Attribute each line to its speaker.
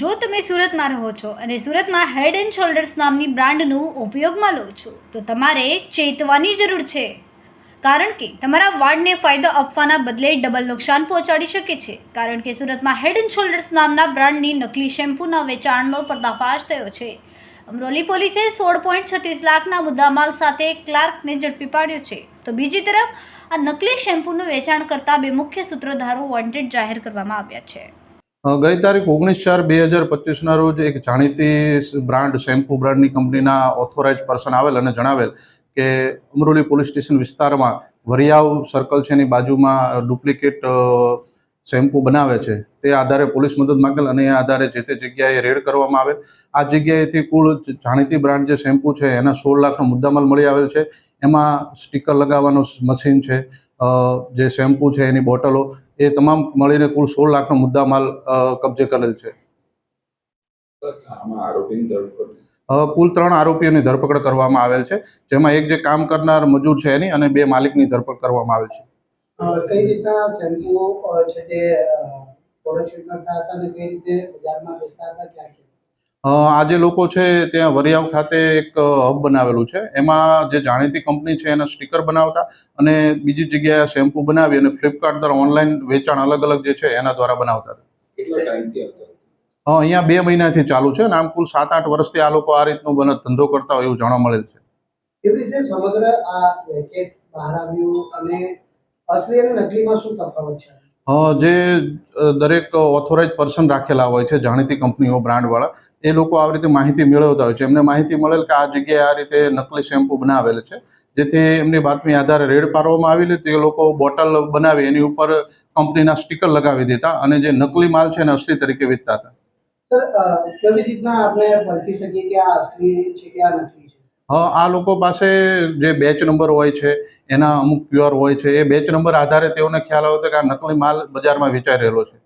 Speaker 1: જો તમે સુરતમાં રહો છો અને સુરતમાં હેડ એન્ડ શોલ્ડર્સ નામની બ્રાન્ડનું ઉપયોગમાં લો છો, તો તમારે ચેતવાની જરૂર છે. કારણ કે તમારા વાળને ફાયદો આપવાના બદલે ડબલ નુકસાન પહોંચાડી શકે છે. કારણ કે સુરતમાં હેડ એન્ડ શોલ્ડર્સ નામના બ્રાન્ડની નકલી શેમ્પૂના વેચાણનો પર્દાફાશ થયો છે. અમરોલી પોલીસે સોળ પોઈન્ટ છત્રીસ લાખના મુદ્દામાલ સાથે ક્લાર્કને ઝડપી પાડ્યો છે. તો બીજી તરફ, આ નકલી શેમ્પૂનું વેચાણ કરતા બે મુખ્ય સૂત્રધારો વોન્ટેડ જાહેર કરવામાં આવ્યા છે.
Speaker 2: ગઈ તારીખ ઓગણીસ ચાર બે હજાર પચીસના રોજ એક જાણીતી બ્રાન્ડ, શેમ્પુ બ્રાન્ડની કંપનીના ઓથોરાઇઝ પર્સન આવેલ અને જણાવેલ કે અમરોલી પોલીસ સ્ટેશન વિસ્તારમાં વરિયાવ સર્કલ છે એની બાજુમાં ડુપ્લિકેટ શેમ્પુ બનાવે છે. તે આધારે પોલીસ મદદ માંગેલ અને એ આધારે જે તે જગ્યાએ રેડ કરવામાં આવેલ. આ જગ્યાએથી કુલ જાણીતી બ્રાન્ડ જે શેમ્પુ છે એના સોળ લાખનો મુદ્દામાલ મળી આવેલ છે. એમાં સ્ટીકર લગાવવાનું મશીન છે. જે શેમ્પુ છે એની બોટલો એ તમામ મળીને કુલ સોળ લાખનો મુદ્દામાલ માલ કબજે કરેલ છે. કુલ ત્રણ આરોપીઓની ધરપકડ કરવામાં આવેલ છે જેમાં એક જે કામ કરનાર મજૂર છે એની અને બે માલિકની ધરપકડ કરવામાં આવેલ છે.
Speaker 3: કઈ રીતના શેમ્પૂ છે તે પ્રોડક્શન કરતા હતા અને કઈ રીતે બજારમાં વેચતા હતા ક્યાં? ક્યાં
Speaker 2: અ, આ જે લોકો છે ત્યાં વરિયાવ ખાતે એક હબ બનાવેલું છે. એમાં જે જાણીતી કંપની છે એના સ્ટીકર બનાવતા અને બીજી જગ્યાએ શેમ્પુ બનાવી અને ફ્લિપકાર્ટ દ્વારા ઓનલાઈન વેચાણ અલગ અલગ જે છે એના દ્વારા બનાવતા હતા. અહીંયા બે મહિનાથી ચાલુ છે અને આમ કુલ સાત આઠ વર્ષથી આ લોકો આ રીતનો બને ધંધો કરતા હોય એવું જાણવા મળેલ છે.
Speaker 3: એવી રીતે સમગ્ર આ રેકેટ બહાર આવ્યું અને અસલી અને નકલીમાં શું તફાવત છે?
Speaker 2: જે દરેક ઓથોરાઇઝ પર્સન રાખેલા હોય છે જાણીતી કંપનીઓ બ્રાન્ડવાળા એ લોકો આવી રીતે માહિતી મેળવતા હોય છે. એમને માહિતી મળેલ કે આ જગ્યાએ આ રીતે નકલી શેમ્પુ બનાવેલ છે. જેથી એમની બાતમી આધારે રેડ પાડવામાં આવેલી તે લોકો બોટલ બનાવી એની ઉપર કંપનીના સ્ટીકર લગાવી દેતા અને જે નકલી માલ છે એને અસલી તરીકે વેચતા હતા.
Speaker 3: સર કેવી રીતના આપણે પરખી શકીએ કે આ અસલી છે કે આ નકલી છે?
Speaker 2: અ, આ લોકો પાસે જે બેચ નંબર હોય છે એના અમુક ક્યુઆર હોય છે. એ બેચ નંબર આધારે તેઓને ખ્યાલ આવે છે કે આ નકલી માલ બજારમાં વેચાઈ રહેલો છે.